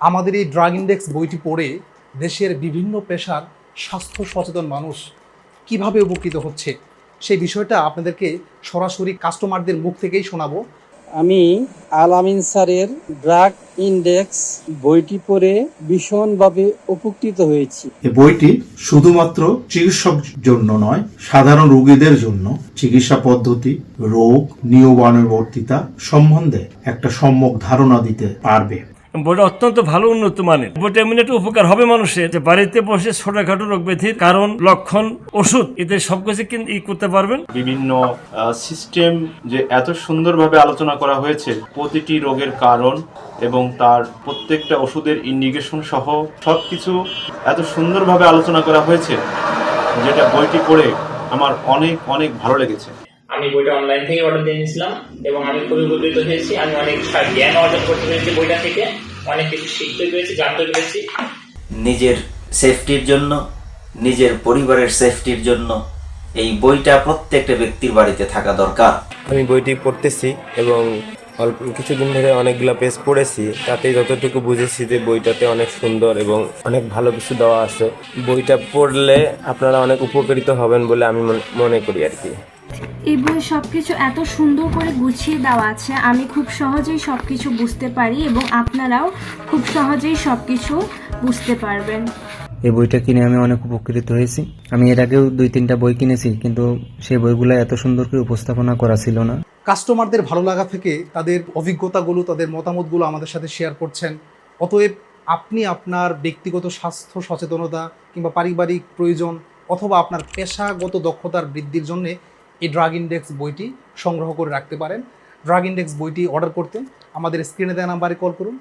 আমাদের এই drug index বইটি পড়ে দেশের বিভিন্ন পেশার স্বাস্থ্য সচেতন মানুষ কীভাবে উপকৃত হচ্ছে সেই বিষয়টা আপনাদেরকে সরাসরি কাস্টমারদের মুখ থেকেই শোনাবো। আমি আলামিন স্যারের ড্রাগ ইন্ডেক্স বইটি পড়ে ভীষণভাবে উপকৃত হয়েছি। এই বইটি শুধুমাত্র চিকিৎসক জন্য নয় সাধারণ রোগীদের জন্য চিকিৎসা পদ্ধতি রোগ নিয়মানুবর্তিতা সম্বন্ধে একটা সম্যক ধারণা দিতে পারবে। বইটা অত্যন্ত ভালো উন্নত মানের। বইটা এমন একটা উপকার হবে মানুষের যে বাড়িতে বসে ছোটখাটো রোগ ব্যাধির কারণ লক্ষণ ওষুধ এতে সবকিছু কিন্তু ই করতে পারবেন। বিভিন্ন সিস্টেম যে এত সুন্দরভাবে আলোচনা করা হয়েছে প্রতিটি রোগের কারণ এবং তার প্রত্যেকটা ওষুধের ইন্ডিকেশন সহ সব কিছু এত সুন্দরভাবে আলোচনা করা হয়েছে যেটা বইটি পড়ে আমার অনেক অনেক ভালো লেগেছে। আমি বইটা অনলাইন থেকে অর্ডার দিয়ে নিয়েছিলাম এবং আমি খুবই উপকৃত হয়েছি। আমি অনেক জ্ঞান অর্জন করতে পেরেছি বইটা থেকে। অনেক কিছু শিখতে পেরেছি জানতে পেরেছি। নিজের সেফটির জন্য নিজের পরিবারের সেফটির জন্য এই বইটা প্রত্যেকটা ব্যক্তির বাড়িতে থাকা দরকার। আমি বইটি পড়তেছি এবং অল্প কিছুদিন ধরে অনেকগুলো পেজ পড়েছি তাতে যতটুকু বুঝেছি যে বইটাতে অনেক সুন্দর এবং অনেক ভালো কিছু দেওয়া আছে। বইটা পড়লে আপনারা অনেক উপকৃত হবেন বলে আমি মনে- মনে করি আর কি। এই বই সবকিছু এত সুন্দর করে গুছিয়ে দেওয়া আছে আমি খুব সহজেই সবকিছু বুঝতে পারি এবং আপনারাও খুব সহজেই সবকিছু বুঝতে পারবেন। এই বইটা কিনে আমি অনেক উপকৃত হয়েছি। আমি এর আগেও দুই তিনটা বই কিনেছি কিন্তু সেই বইগুলো এত সুন্দর করে উপস্থাপনা করা ছিল না। কাস্টমারদের ভালো লাগা থেকে তাদের অভিজ্ঞতাগুলো তাদের মতামতগুলো আমাদের সাথে শেয়ার করছেন। অতএব আপনি আপনার ব্যক্তিগত স্বাস্থ্য সচেতনতা কিংবা পারিবারিক প্রয়োজন অথবা আপনার পেশাগত দক্ষতার বৃদ্ধির জন্য এই ড্রাগ ইন্ডেক্স বইটি সংগ্রহ করে রাখতে পারেন। ড্রাগ ইন্ডেক্স বইটি অর্ডার করতে আমাদের স্ক্রিনে দেওয়া নাম্বারে কল করুন।